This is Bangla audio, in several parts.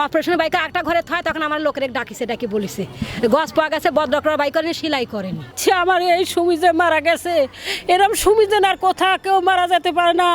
অপারেশনের বাইকে একটা ঘরে থয় তখন আমার লোকের ডাকিছে ডাকি বলিছে গছ পাওয়া গেছে বদরকরা বাইক করেনি সেলাই করেনি। সে আমার এই সুমিজে মারা গেছে। এরম সুমিজে আর কোথা কেউ মারা যেতে পারে না।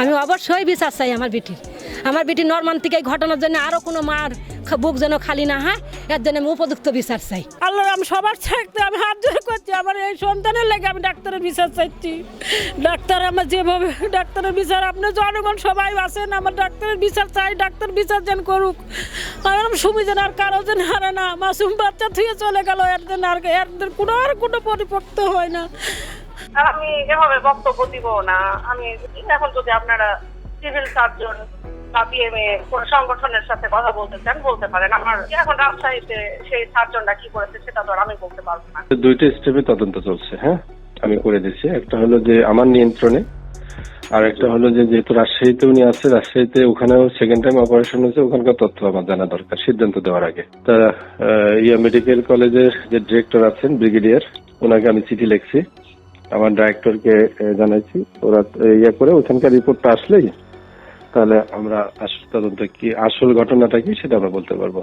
আমি অবশ্যই বিচার চাই আমার বেটির। আমার বেটি নর্মান থেকে এই ঘটনার জন্য আরও কোনো মার বুক যেন খালি না হয়? এর জন্য আমি উপযুক্ত বিচার চাই। আল্লাহ আমি সবার থাকতে আমি হাত জোর করছি আমার এই সন্তানের লেগে আমি ডাক্তারের বিচার চাইছি। ডাক্তার আমার যেভাবে ডাক্তারের বিচার আপনি জনগণ সবাই আছেন আমার ডাক্তারের বিচার চাই ডাক্তার বিচার যেন করুক। আমার সুমি যেন আর কারও যেন হারে না মাসুম বাচ্চা থুয়ে চলে গেল এর জন্য আর এর কোনো আর কোনো পরিপক্ত হয় না। আমি এভাবে বক্তব্য দিব না। আমি এখন যদি আপনারা সিভিল সার্জন বিএমএ সংগঠনের সাথে কথা বলতে চান, বলতে পারেন। আমার এখন রাজশাহীতে সেই কি করেছে সেটা তো আমি বলতে পারব না। দুইটা স্টেপে তদন্ত চলছে হ্যাঁ? আমি করে একটা হলো যে আমার নিয়ন্ত্রণে, আর একটা হলো যে যেহেতু রাজশাহীতে উনি আছে, রাজশাহীতে ওখানেও সেকেন্ড টাইম অপারেশন হয়েছে, ওখানকার তথ্য আমার জানা দরকার, সিদ্ধান্ত দেওয়ার আগে। তা ইয়া মেডিকেল কলেজের যে ডিরেক্টর আছেন ব্রিগেডিয়ার ওনাকে আমি চিঠি লিখছি। আমার ডাইরেক্টরকে জানাইছি। ওরা ইয়ে করে ওখানকার রিপোর্টটা আসলেই তাহলে আমরা আসল তদন্ত কি আসল ঘটনাটা কি সেটা আমরা বলতে পারব।